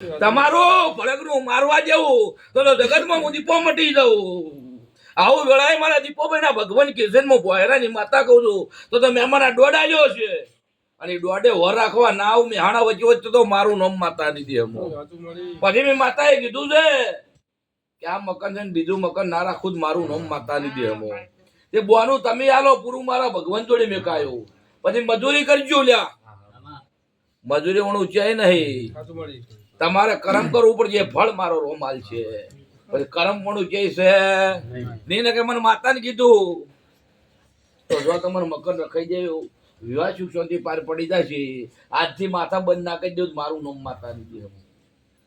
તમારું ભડકનું મારવા જેવું તો જગતમાં હું દીપો મટી જાઉં. આવું વેળાએ મારા દીપોભાઈના ભગવાન કિશનમાં ભોયરાની માતા કહું છું તો તો મહેમાના દોડાયો છે. અને દોડે વર રાખવા ના આવું મેહાણા વચ્ચે વચ્ચે તો મારું નામ માતા દીધી અમો પછી મેં માતાએ કીધું છે કે આ મકાન છે ને બીજું મકાન ના રાખું જ મારું નામ માતા દીધી અમો તે બોનું તમે આલો પૂરું મારા ભગવાન જોડે મેં કાયું. પછી મજૂરી કરજો લ્યા. મજૂરી હું ઊંચાઈ નહીં. તમારે કરમ કરવું પડશે ફળ મારો રોમાલ છે. પછી કરમ પણ કે છે? નહીં. ને કે મને માતાને કીધું. તો જો તમારે મકર રખાઈ જાય વિવાહ સુખ શાંતિ પાર પડી જશે આજથી માથા બંધ ના કરી દેવું મારું નામ માતા લીધી હમું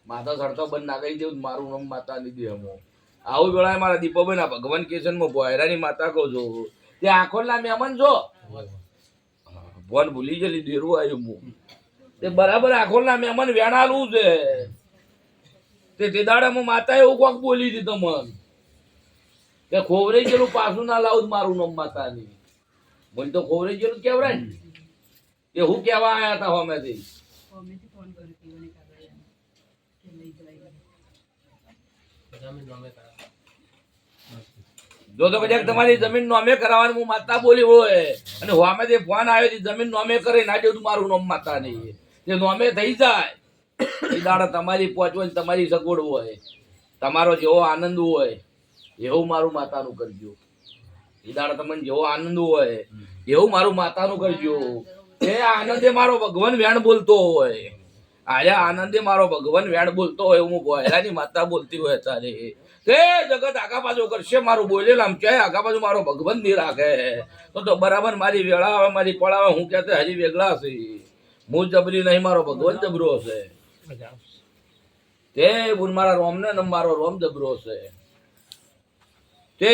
માથા સડતો બંધ ના કરી દેવું મારું નામ માતા લીધી હમું આવું વેળાએ મારા દીપોભાઈ ના ભગવાન કિશનમાં ભોયરાની માતા કહું છું. તે આંખોના મહેમાન છો? ભગવાન ભૂલી ગયેલી દેરું આવ્યું હું. તે બરાબર આખોના મહેમાન વેણાલું છે. તે તે દાડામાં માતા એવું કોક બોલી હતી મન કે ખોવરે ગયેલું પાછું ના લાવું મારું નામ માતાની. મને તો ખોવરે ગયેલું કેવરાય ને. એ હું કેવા આયા હતા હોમેથી. જો તો કદાચ તમારી જમીન નોમે કરાવવાનું હું માતા બોલી હોય. અને હોમેથી ફોન આવ્યો જમીન નોમે કરી ના દેવું મારું નામ માતા નહીં તે નોમે થઈ જાય. એ દાડા તમારી પહોંચવાની તમારી સગવડ હોય. તમારો જેવો આનંદ હોય, એવું મારું માતાનું કરજો. એ દાડા તમને જેવો આનંદ હોય, એવું મારું માતાનું કરજો. એ આનંદે મારો ભગવાન વેણ બોલતો હોય. આજે આનંદે મારો ભગવાન વેણ બોલતો હોય, હું ગોયરાની માતા બોલતી હોય તારે. તે જગત આગા બાજુ કરશે મારું બોલે આમ ક્યાંય આગા બાજુ મારો ભગવાન નહીં રાખે. તો તો બરાબર મારી વેળા મારી પળાવે હું કહેતે હજી વેગળા છે. હું જબરી નહીં, મારો ભગવાન જબરો હશે. તે બોલ મારા રોમને ને મારો રોમ જબરો હશે. તે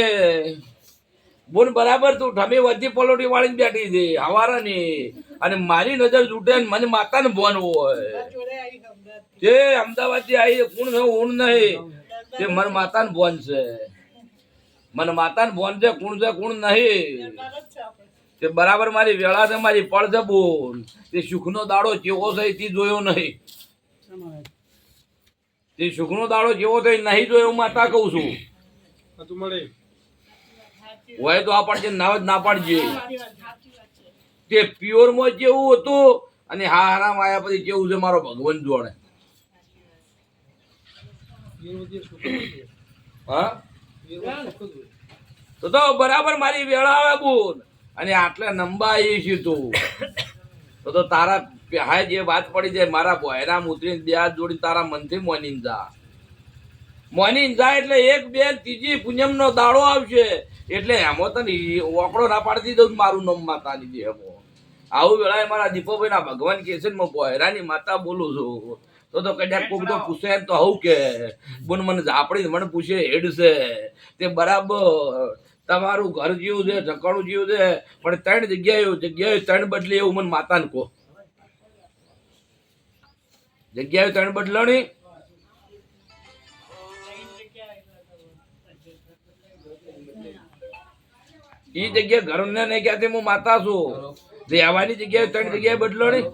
બોલ બરાબર તું ઠમી વધી પલોટી વાળી બેઠી છે હવારાની અને મારી નજર જૂટે ને મને માતાને ભોન હોય. તે અમદાવાદથી આવી કોણ છે ઊણ નહીં. તે મને માતાને ભોન છે. મને માતાને ભોન છે, કોણ છે, કોણ નહીં. તે બરાબર મારી વેળા છે મારી પળ છે બોલ. તે સુખનો દાડો કેવો છે તે જોયો નહીં. તે સુખનો દાડો કેવો છે નહીં જોયો માતા કહું છું. હોય તો આ પાડજે ના ના પાડજે. તે પ્યોરમાં જેવું હતું અને હા હારામ આવ્યા પછી કેવું છે મારો ભગવાન જોડે. હા? તો તો બરાબર મારી વેળા આવે બોલ. અને આટલે નંબા છે તું. તો તારા હા જે વાત પડી જાય મારા ભોયરામ ઉતરીને બે હાથ તારા મનથી મોની જા. મોની જા એટલે એક, બે, ત્રીજી પૂનમ નો દાડો આવશે. એટલે એમાં તને ઓકડો ના પાડતી દઉં મારું નામ માતાની દે એમાં આવું વેળાએ મારા દીપોભાઈ ના ભગવાન કે છે હું ભોયરાની માતા બોલું છું. તો તો કદાચ કોક તો પૂછે તો હવું કે બોન મને આપણી મને પૂછે હેડ છે તે બરાબર. તમારું ઘર જીવું છે ઠકાણું જીવું છે, પણ ત્રણ જગ્યાએ જગ્યાએ ત્રણ બદલી એવું મને માતાને કહો. જગ્યાએ ત્રણ બદલાણી એ જગ્યા ઘર ને નહીં ક્યાંથી હું માતા છું? રહેવાની જગ્યાએ ત્રણ જગ્યાએ બદલાણી?